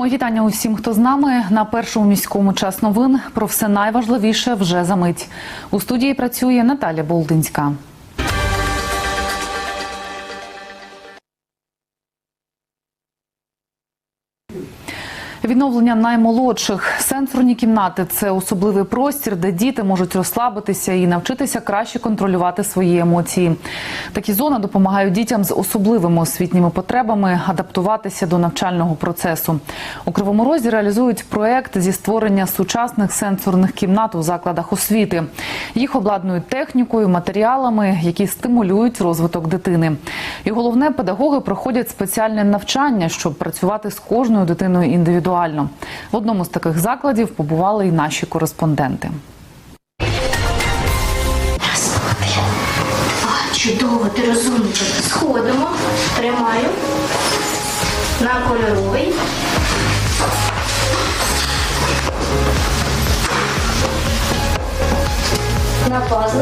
Мої вітання усім, хто з нами на першому міському час новин. Про все найважливіше вже за мить. У студії працює Наталя Болдинська. Відновлення наймолодших сенсорні кімнати це особливий простір, де діти можуть розслабитися і навчитися краще контролювати свої емоції. Такі зони допомагають дітям з особливими освітніми потребами адаптуватися до навчального процесу. У Кривому Розі реалізують проект зі створення сучасних сенсорних кімнат у закладах освіти. Їх обладнують технікою, матеріалами, які стимулюють розвиток дитини. І головне, педагоги проходять спеціальне навчання, щоб працювати з кожною дитиною індивідуально. В одному з таких закладів побували і наші кореспонденти. Чудово, ти розумничка. Сходимо, тримаю на кольоровий. На пазл.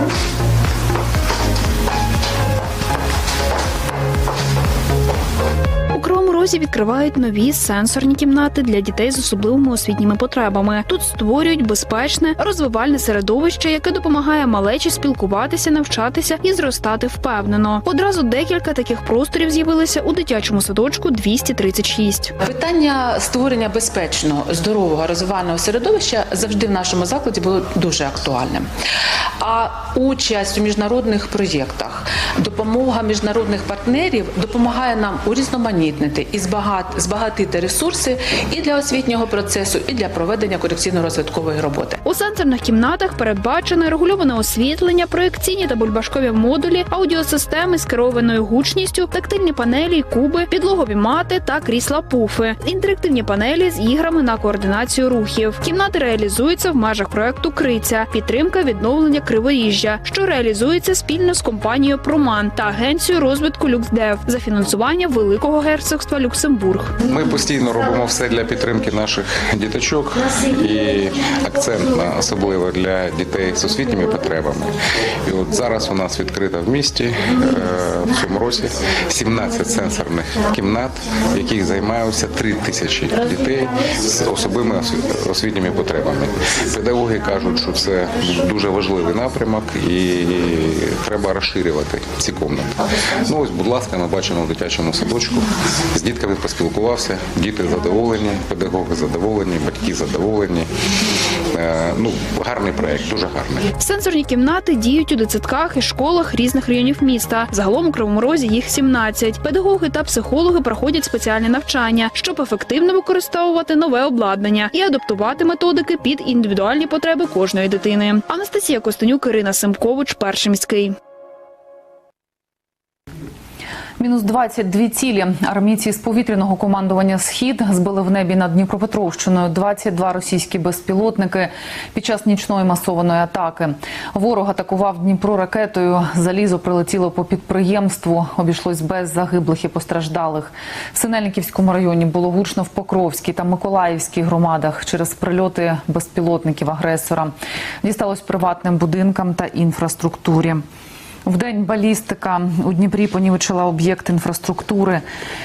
У відкривають нові сенсорні кімнати для дітей з особливими освітніми потребами. Тут створюють безпечне розвивальне середовище, яке допомагає малечі спілкуватися, навчатися і зростати впевнено. Одразу декілька таких просторів з'явилися у дитячому садочку 236. Питання створення безпечного, здорового розвивального середовища завжди в нашому закладі було дуже актуальним. А участь у міжнародних проєктах, допомога міжнародних партнерів допомагає нам урізноманітнити і збагат- збагатити ресурси і для освітнього процесу, і для проведення корекційно-розвиткової роботи. У сенсорних кімнатах передбачене регульоване освітлення, проекційні та бульбашкові модулі, аудіосистеми з керованою гучністю, тактильні панелі, куби, підлогові мати та крісла пуфи, інтерактивні панелі з іграми на координацію рухів. Кімнати реалізуються в межах проекту Криця, підтримка відновлення криворіжжя, що реалізується спільно з компанією Проман та агенцією розвитку Люксдев за фінансування Великого герцогства Люксембург. Ми постійно робимо все для підтримки наших діточок і акцент на особливо для дітей з освітніми потребами. І от зараз у нас відкрита в місті е, в цьому році 17 сенсорних кімнат, в яких займаються 3 тисячі дітей з особливими осві- освітніми потребами. Педагоги кажуть, що це дуже важливий напрямок і треба розширювати ці кімнати. Ну ось, будь ласка, ми бачимо в дитячому садочку. З дітками поспілкувався, діти задоволені, педагоги задоволені, батьки задоволені. Е, Ну, гарний проект, дуже гарний. Сенсорні кімнати діють у дитсадках і школах різних районів міста. Загалом у Кривому Розі їх 17. Педагоги та психологи проходять спеціальні навчання, щоб ефективно використовувати нове обладнання і адаптувати методики під індивідуальні потреби кожної дитини. Анастасія Костенюк, Ірина Семкович, перший міський. Мінус 22 цілі. Армійці з повітряного командування Схід збили в небі над Дніпропетровщиною 22 російські безпілотники під час нічної масованої атаки. Ворог атакував Дніпро ракетою. Залізо прилетіло по підприємству. Обійшлось без загиблих і постраждалих. В Синельниківському районі було гучно в Покровській та Миколаївській громадах через прильоти безпілотників агресора. Дісталось приватним будинкам та інфраструктурі. В день балістика у Дніпрі понівечила об'єкт інфраструктури.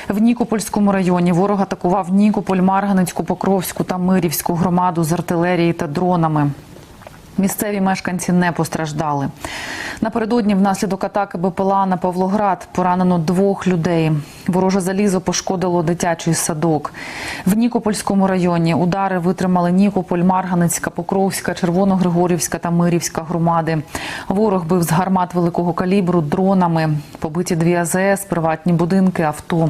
В Нікопольському районі ворог атакував Нікополь, Марганецьку, Покровську та Мирівську громаду з артилерії та дронами. Місцеві мешканці не постраждали. Напередодні внаслідок атаки БПЛА на Павлоград поранено двох людей. Вороже залізо пошкодило дитячий садок. В Нікопольському районі удари витримали Нікополь, Марганецька, Покровська, Червоногригорівська та Мирівська громади. Ворог бив з гармат великого калібру дронами. Побиті дві АЗС, приватні будинки, авто.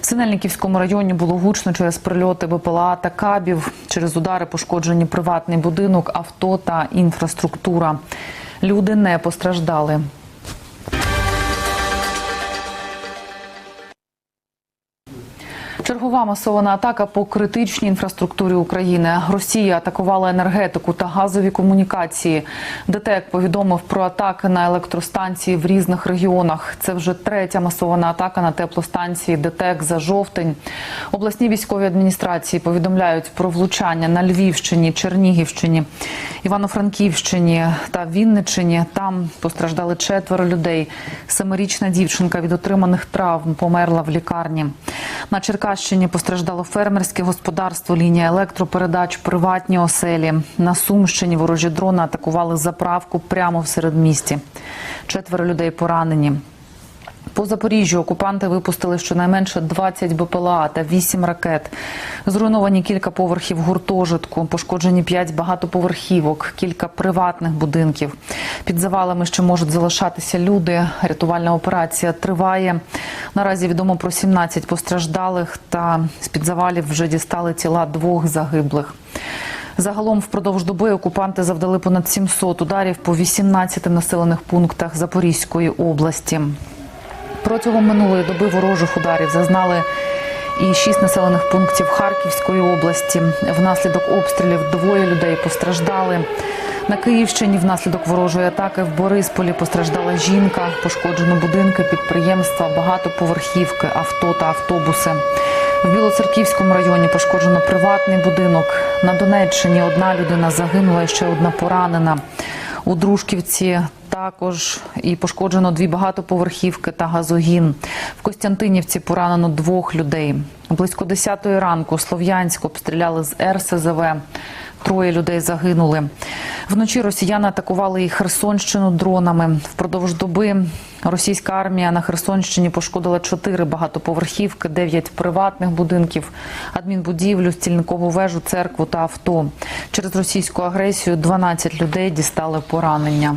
В Синельниківському районі було гучно через прильоти БПЛА та кабів. Через удари пошкоджені приватний будинок, авто та інфраструктура. Люди не постраждали. Чергова масована атака по критичній інфраструктурі України. Росія атакувала енергетику та газові комунікації. ДТЕК повідомив про атаки на електростанції в різних регіонах. Це вже третя масована атака на теплостанції ДТЕК за жовтень. Обласні військові адміністрації повідомляють про влучання на Львівщині, Чернігівщині, Івано-Франківщині та Вінниччині. Там постраждали четверо людей. Семирічна дівчинка від отриманих травм померла в лікарні. На Черкащині Черкащині постраждало фермерське господарство, лінія електропередач, приватні оселі. На Сумщині ворожі дрони атакували заправку прямо в середмісті. Четверо людей поранені. По Запоріжжю окупанти випустили щонайменше 20 БПЛА та 8 ракет. Зруйновані кілька поверхів гуртожитку, пошкоджені 5 багатоповерхівок, кілька приватних будинків. Під завалами ще можуть залишатися люди. Рятувальна операція триває. Наразі відомо про 17 постраждалих та з-під завалів вже дістали тіла двох загиблих. Загалом впродовж доби окупанти завдали понад 700 ударів по 18 населених пунктах Запорізької області. Протягом минулої доби ворожих ударів зазнали і шість населених пунктів Харківської області. Внаслідок обстрілів двоє людей постраждали. На Київщині внаслідок ворожої атаки в Борисполі постраждала жінка, пошкоджено будинки, підприємства, багатоповерхівки, авто та автобуси. В Білоцерківському районі пошкоджено приватний будинок. На Донеччині одна людина загинула і ще одна поранена. У Дружківці також і пошкоджено дві багатоповерхівки та газогін. В Костянтинівці поранено двох людей. Близько 10 ранку Слов'янськ обстріляли з РСЗВ. Троє людей загинули. Вночі росіяни атакували і Херсонщину дронами. Впродовж доби російська армія на Херсонщині пошкодила чотири багатоповерхівки, дев'ять приватних будинків, адмінбудівлю, стільникову вежу, церкву та авто. Через російську агресію 12 людей дістали поранення.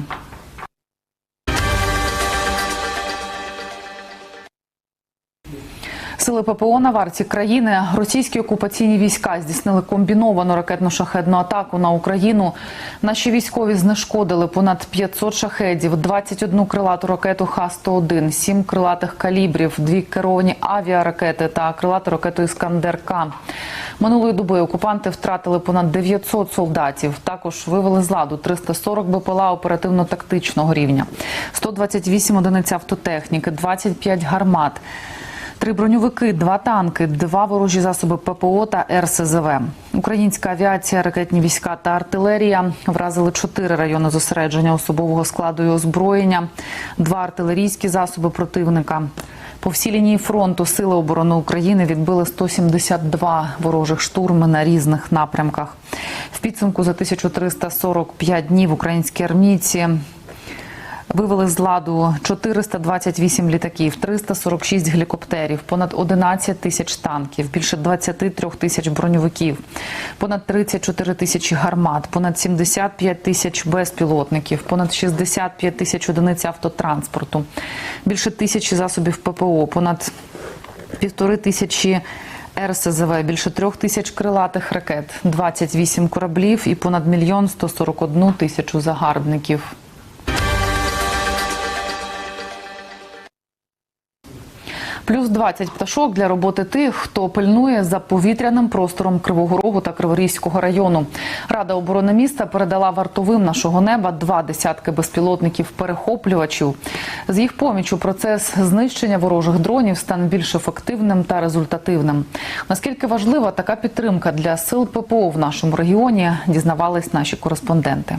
Сили ППО на варті країни російські окупаційні війська здійснили комбіновану ракетно-шахедну атаку на Україну. Наші військові знешкодили понад 500 шахедів, 21 крилату ракету Х-101, 7 крилатих калібрів, дві керовані авіаракети та крилату ракету Іскандер-К. Минулої доби окупанти втратили понад 900 солдатів. Також вивели з ладу 340 БПЛА оперативно-тактичного рівня, 128 одиниць автотехніки, 25 гармат. Три броньовики, два танки, два ворожі засоби ППО та РСЗВ. Українська авіація, ракетні війська та артилерія вразили чотири райони зосередження особового складу і озброєння, два артилерійські засоби противника. По всій лінії фронту Сили оборони України відбили 172 ворожих штурми на різних напрямках. В підсумку за 1345 днів українські армійці Вивели з ладу 428 літаків, 346 гелікоптерів, понад 11 тисяч танків, більше 23 тисяч броньовиків, понад 34 тисячі гармат, понад 75 тисяч безпілотників, понад 65 тисяч одиниць автотранспорту, більше тисячі засобів ППО, понад півтори тисячі РСЗВ, більше трьох тисяч крилатих ракет, 28 кораблів і понад мільйон 141 тисячу загарбників. Плюс 20 пташок для роботи тих, хто пильнує за повітряним простором Кривого Рогу та Криворізького району. Рада оборони міста передала вартовим нашого неба два десятки безпілотників-перехоплювачів. З їх помічю процес знищення ворожих дронів стане більш ефективним та результативним. Наскільки важлива така підтримка для сил ППО в нашому регіоні, дізнавались наші кореспонденти.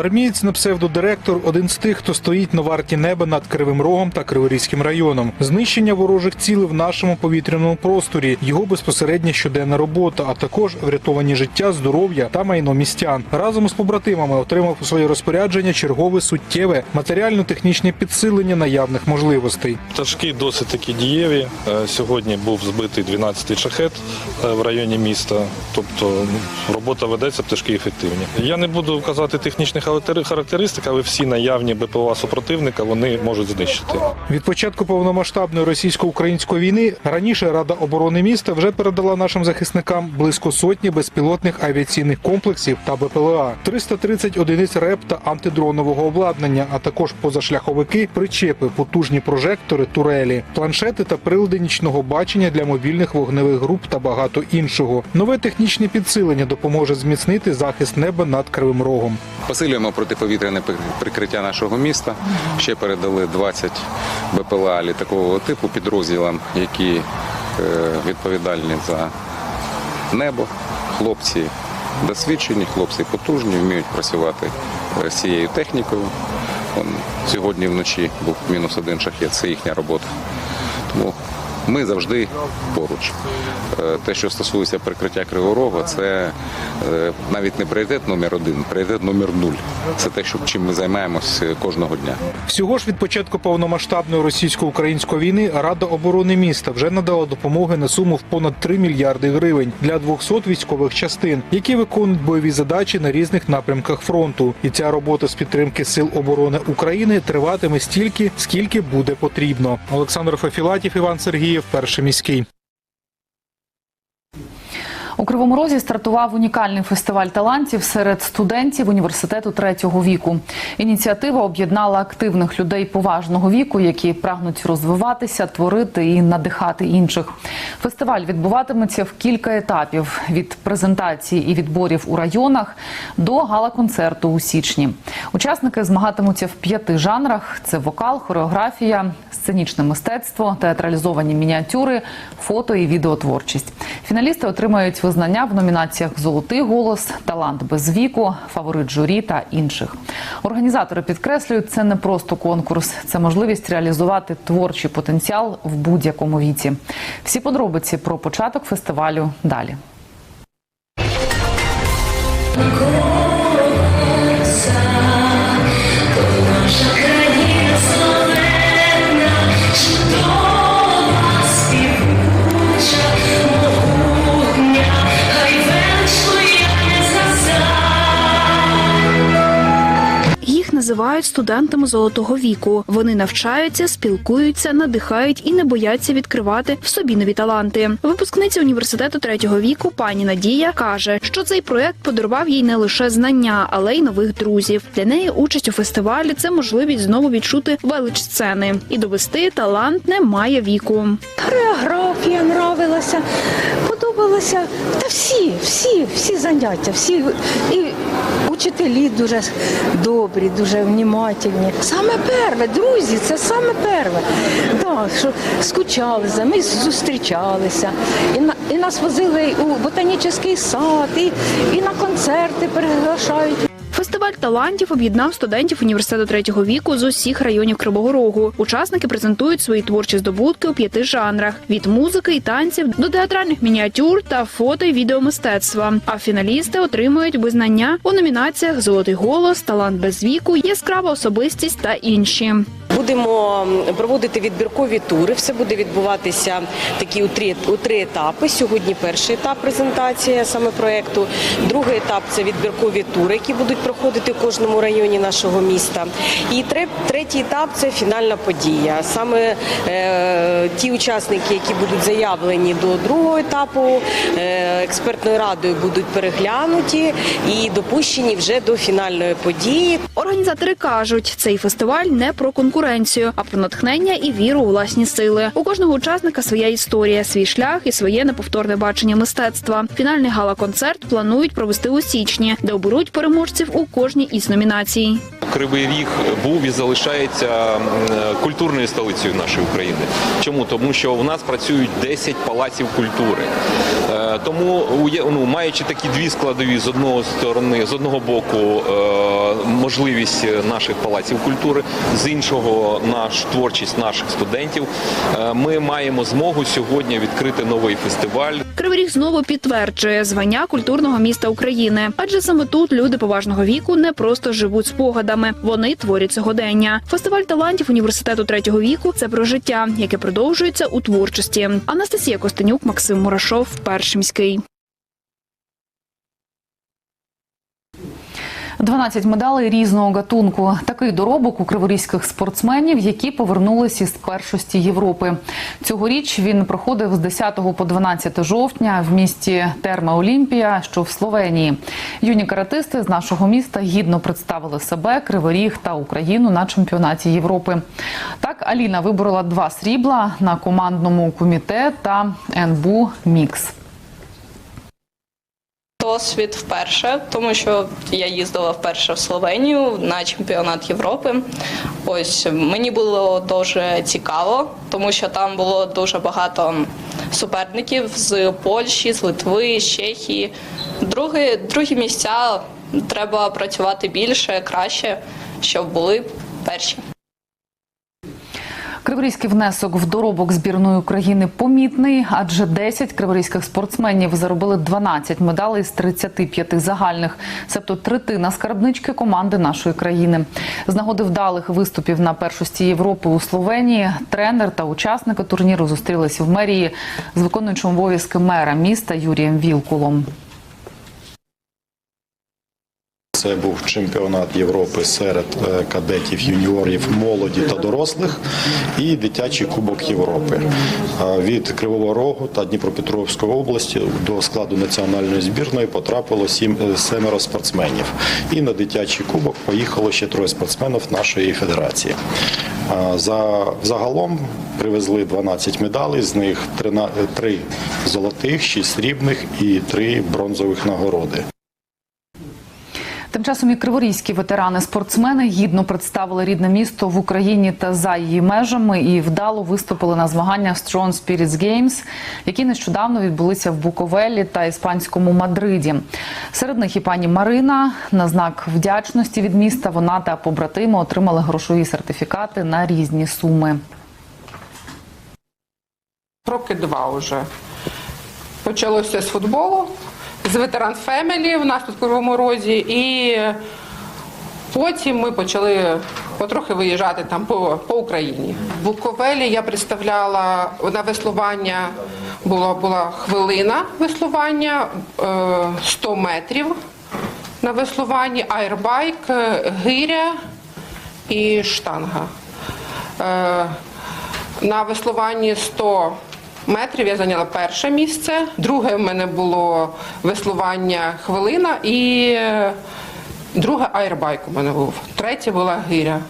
Армієць на псевдодиректор один з тих, хто стоїть на варті неба над Кривим Рогом та Криворізьким районом. Знищення ворожих цілей в нашому повітряному просторі, його безпосередня щоденна робота, а також врятовані життя, здоров'я та майно містян. Разом з побратимами отримав у своє розпорядження чергове суттєве матеріально-технічне підсилення наявних можливостей. Пташки досить таки дієві. Е, Сьогодні був збитий 12-й шахет е, в районі міста. Тобто ну, робота ведеться, пташки ефективні. Я не буду казати технічних характеристик, але всі наявні БПЛА супротивника вони можуть знищити. Від початку повномасштабної російсько-української війни раніше Рада оборони міста вже передала нашим захисникам близько сотні безпілотних авіаційних комплексів та БПЛА, 330 одиниць РЕП та антидронового обладнання, а також позашляховики, причепи, потужні прожектори, турелі, планшети та прилади нічного бачення для мобільних вогневих груп та багато іншого. Нове технічне підсилення допоможе зміцнити захист неба над Кривим Рогом. Посилюємо протиповітряне прикриття нашого міста. Ще передали 20 БПЛА літакового типу підрозділам, які е, відповідальні за небо. Хлопці досвідчені, хлопці потужні, вміють працювати е, з цією технікою. Сьогодні вночі був мінус один шахет, це їхня робота. Тому ми завжди поруч. Е, Те, що стосується прикриття Кривого Рога, це е, навіть не пріоритет номер один, пріоритет номер нуль. Це те, що чим ми займаємось е, кожного дня. Всього ж від початку повномасштабної російсько-української війни Рада оборони міста вже надала допомоги на суму в понад 3 мільярди гривень для 200 військових частин, які виконують бойові задачі на різних напрямках фронту. І ця робота з підтримки сил оборони України триватиме стільки, скільки буде потрібно. Олександр Фефілатів, Іван Сергієв, перший міський. У Кривому Розі стартував унікальний фестиваль талантів серед студентів університету третього віку. Ініціатива об'єднала активних людей поважного віку, які прагнуть розвиватися, творити і надихати інших. Фестиваль відбуватиметься в кілька етапів: від презентації і відборів у районах до гала-концерту у січні. Учасники змагатимуться в п'яти жанрах: це вокал, хореографія, сценічне мистецтво, театралізовані мініатюри, фото і відеотворчість. Фіналісти отримають визнання в номінаціях Золотий голос, талант без віку, фаворит журі та інших. Організатори підкреслюють, це не просто конкурс, це можливість реалізувати творчий потенціал в будь-якому віці. Всі подробиці про початок фестивалю далі. Називають студентами золотого віку. Вони навчаються, спілкуються, надихають і не бояться відкривати в собі нові таланти. Випускниця університету третього віку пані Надія каже, що цей проект подарував їй не лише знання, але й нових друзів. Для неї участь у фестивалі це можливість знову відчути велич сцени і довести талант не має віку. Хореографія нравилася, подобалося. Та всі, всі, всі заняття, всі і учителі дуже добрі, дуже внімательні. Саме перше, друзі, це саме перше. Да, що скучали за ми зустрічалися. І, на, і нас возили у ботанічний сад, і, і на концерти приглашають. Фестиваль талантів об'єднав студентів університету третього віку з усіх районів Кривого Рогу. Учасники презентують свої творчі здобутки у п'яти жанрах: від музики і танців до театральних мініатюр та фото і відеомистецтва. А фіналісти отримують визнання у номінаціях Золотий голос, талант без віку, яскрава особистість та інші. Будемо проводити відбіркові тури. Все буде відбуватися такі у три, у три етапи. Сьогодні перший етап презентація саме проекту. Другий етап це відбіркові тури, які будуть проходити в кожному районі нашого міста. І тре- третій етап це фінальна подія. Саме е, ті учасники, які будуть заявлені до другого етапу, е, експертною радою будуть переглянуті і допущені вже до фінальної події. Організатори кажуть, цей фестиваль не про конкуренцію, а про натхнення і віру у власні сили. У кожного учасника своя історія, свій шлях і своє неповторне бачення мистецтва. Фінальний гала-концерт планують провести у січні, де оберуть переможців у кожній із номінацій. Кривий Ріг був і залишається культурною столицею нашої України. Чому? Тому що у нас працюють 10 палаців культури. Е, Тому, ну, маючи такі дві складові з одного сторони, з одного боку е, можливість наших палаців культури, з іншого наш творчість наших студентів, е, ми маємо змогу сьогодні відкрити новий фестиваль. Кривий Ріг знову підтверджує звання культурного міста України, адже саме тут люди поважного віку не просто живуть спогадами, вони творять сьогодення. Фестиваль талантів університету третього віку це про життя, яке продовжується у творчості. Анастасія Костенюк, Максим Мурашов, перший міський. 12 медалей різного гатунку. Такий доробок у криворізьких спортсменів, які повернулися з першості Європи. Цьогоріч він проходив з 10 по 12 жовтня в місті Терма Олімпія, що в Словенії. Юні каратисти з нашого міста гідно представили себе, Криворіг та Україну на чемпіонаті Європи. Так Аліна виборола два срібла на командному куміте та НБУ Мікс. Досвід вперше, тому що я їздила вперше в Словенію на чемпіонат Європи. Ось мені було дуже цікаво, тому що там було дуже багато суперників з Польщі, з Литви, з Чехії. Другі, другі місця треба працювати більше, краще, щоб були перші. Криворізький внесок в доробок збірної України помітний, адже 10 криворізьких спортсменів заробили 12 медалей з 35 загальних, себто третина скарбнички команди нашої країни. З нагоди вдалих виступів на першості Європи у Словенії тренер та учасники турніру зустрілись в мерії з виконуючим обов'язки мера міста Юрієм Вілкулом. Це був чемпіонат Європи серед е, кадетів, юніорів, молоді та дорослих і дитячий кубок Європи. Е, Від Кривого Рогу та Дніпропетровської області до складу національної збірної потрапило сім е, семеро спортсменів. І на дитячий кубок поїхало ще троє спортсменів нашої федерації. За загалом привезли 12 медалей, з них 3 золотих, 6 срібних і 3 бронзових нагороди. Тим часом і криворізькі ветерани-спортсмени гідно представили рідне місто в Україні та за її межами і вдало виступили на змаганнях Strong Spirits Games, які нещодавно відбулися в Буковелі та іспанському Мадриді. Серед них і пані Марина на знак вдячності від міста вона та побратими отримали грошові сертифікати на різні суми. Роки два вже. Почалося з футболу, з ветеран Фемелі в нас тут в Кривому Розі, і потім ми почали потрохи виїжджати там по, по Україні. В Буковелі я представляла на веслування, була, була хвилина веслування, е, 100 метрів на веслуванні, айрбайк, е, гиря і штанга. Е, на веслуванні 100 метрів я зайняла перше місце. Друге в мене було веслування хвилина і е, друге айрбайк у мене був. Третє була гиря.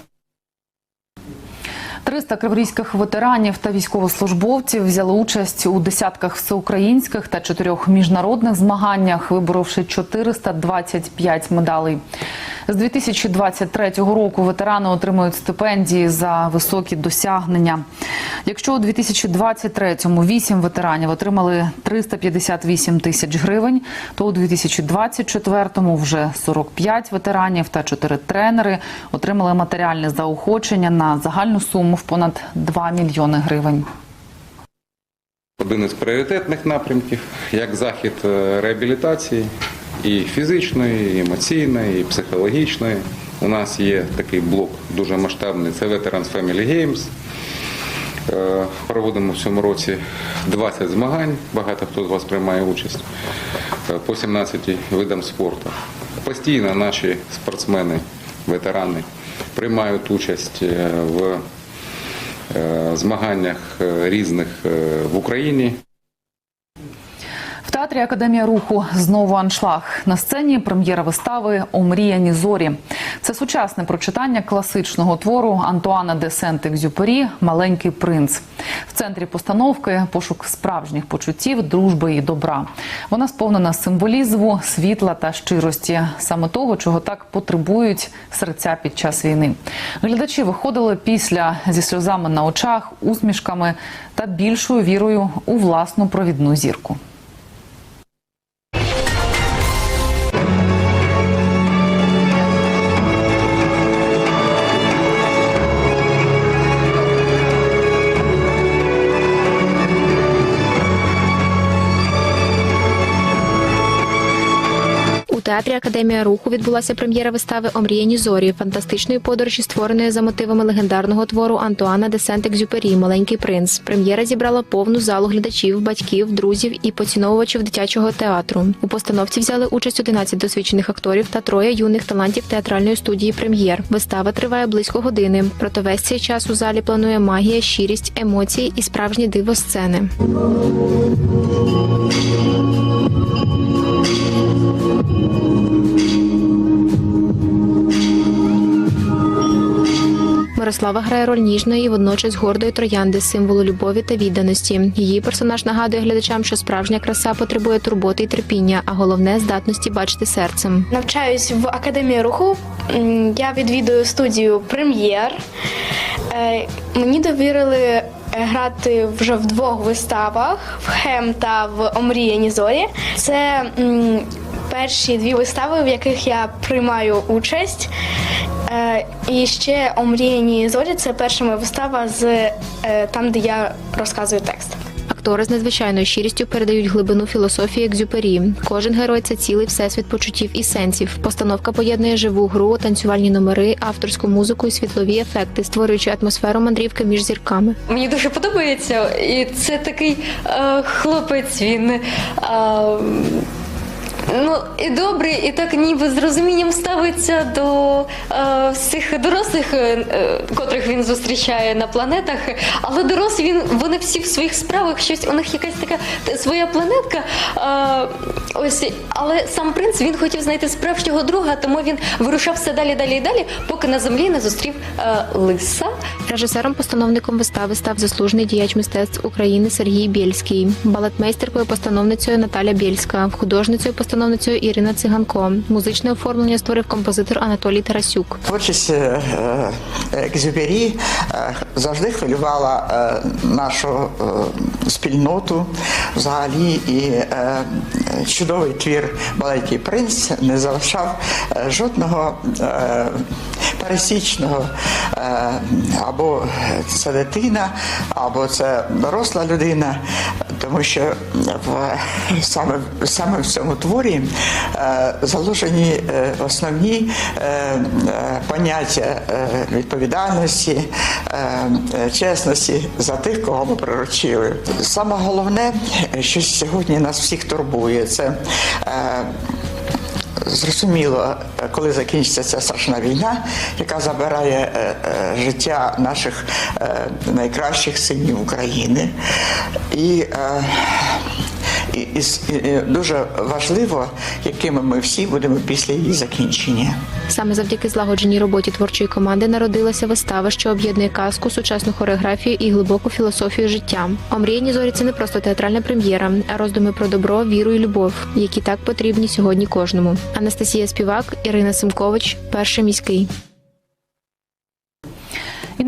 300 криворізьких ветеранів та військовослужбовців взяли участь у десятках всеукраїнських та чотирьох міжнародних змаганнях, виборовши 425 медалей. З 2023 року ветерани отримують стипендії за високі досягнення. Якщо у 2023-му 8 ветеранів отримали 358 тисяч гривень, то у 2024-му вже 45 ветеранів та 4 тренери отримали матеріальне заохочення на загальну суму в понад 2 мільйони гривень. Один із пріоритетних напрямків, як захід е, реабілітації і фізичної, і емоційної, і психологічної. У нас є такий блок дуже масштабний. Це Veterans Family Games. Е, Проводимо в цьому році 20 змагань. Багато хто з вас приймає участь е, по 17 видам спорту. Постійно наші спортсмени, ветерани приймають участь в змаганнях е, різних е, в Україні. В театрі Академія руху знову аншлаг. На сцені прем'єра вистави Омріяні зорі. Це сучасне прочитання класичного твору Антуана де Сент-Екзюпері Маленький принц. В центрі постановки пошук справжніх почуттів, дружби і добра. Вона сповнена символізму, світла та щирості, саме того, чого так потребують серця під час війни. Глядачі виходили після зі сльозами на очах, усмішками та більшою вірою у власну провідну зірку. Театрі Академія руху відбулася прем'єра вистави Омріяні зорі, фантастичної подорожі, створеної за мотивами легендарного твору Антуана де Сент-Екзюпері Маленький принц. Прем'єра зібрала повну залу глядачів, батьків, друзів і поціновувачів дитячого театру. У постановці взяли участь 11 досвідчених акторів та троє юних талантів театральної студії Прем'єр. Вистава триває близько години. Проте весь цей час у залі планує магія, щирість, емоції і справжнє диво сцени. Мирослава грає роль ніжної і водночас гордої троянди, символу любові та відданості. Її персонаж нагадує глядачам, що справжня краса потребує турботи і терпіння, а головне здатності бачити серцем. Навчаюсь в академії руху. Я відвідую студію Прем'єр. Е, Мені довірили грати вже в двох виставах в Хем та в Омріяні зорі. Це перші дві вистави, в яких я приймаю участь. Е, і ще Омріяні зорі це перша моя вистава з е, там, де я розказую текст. Актори з надзвичайною щирістю передають глибину філософії Екзюпері. Кожен герой це цілий всесвіт почуттів і сенсів. Постановка поєднує живу гру, танцювальні номери, авторську музику і світлові ефекти, створюючи атмосферу мандрівки між зірками. Мені дуже подобається, і це такий е, хлопець. Він е, ну і добрий, і так ніби з розумінням ставиться до е, всіх дорослих, е, котрих він зустрічає на планетах. Але дорослі він вони всі в своїх справах щось. У них якась така своя планетка. Е, ось, але сам принц він хотів знайти справжнього друга, тому він вирушав все далі, далі і далі, поки на землі не зустрів е, лиса. Режисером-постановником вистави став заслужений діяч мистецтв України Сергій Бєльський, балетмейстеркою постановницею Наталя Бєльська, художницею постановницею Ірина Циганко. Музичне оформлення створив композитор Анатолій Тарасюк. Творчість е, е, Екзюпері е, завжди хвилювала е, нашу спільноту взагалі, і чудовий твір Маленький принц не залишав жодного пересічного або це дитина, або це доросла людина, тому що в, саме, саме в цьому творі е, заложені е, основні е, поняття е, відповідальності, е, чесності за тих, кого ми приручили. Саме головне, що сьогодні нас всіх турбує, це е, Зрозуміло, коли закінчиться ця страшна війна, яка забирає е, е, життя наших е, найкращих синів України. І, е, і, дуже важливо, якими ми всі будемо після її закінчення. Саме завдяки злагодженій роботі творчої команди народилася вистава, що об'єднує казку, сучасну хореографію і глибоку філософію життя. Омріяні зорі це не просто театральна прем'єра, а роздуми про добро, віру і любов, які так потрібні сьогодні кожному. Анастасія Співак, Ірина Симкович, перший міський.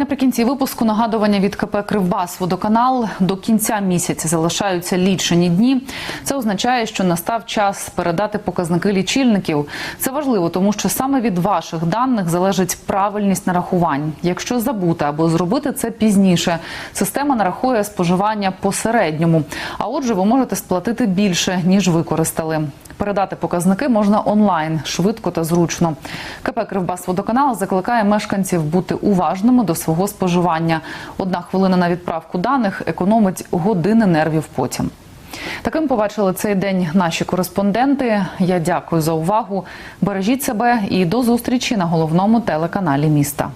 Наприкінці випуску нагадування від КП Кривбас водоканал до кінця місяця залишаються лічені дні. Це означає, що настав час передати показники лічильників. Це важливо, тому що саме від ваших даних залежить правильність нарахувань. Якщо забути або зробити це пізніше, система нарахує споживання по середньому. А отже, ви можете сплатити більше ніж використали. Передати показники можна онлайн, швидко та зручно. КП «Кривбасводоканал» закликає мешканців бути уважними до свого споживання. Одна хвилина на відправку даних економить години нервів потім. Таким побачили цей день наші кореспонденти. Я дякую за увагу. Бережіть себе і до зустрічі на головному телеканалі міста.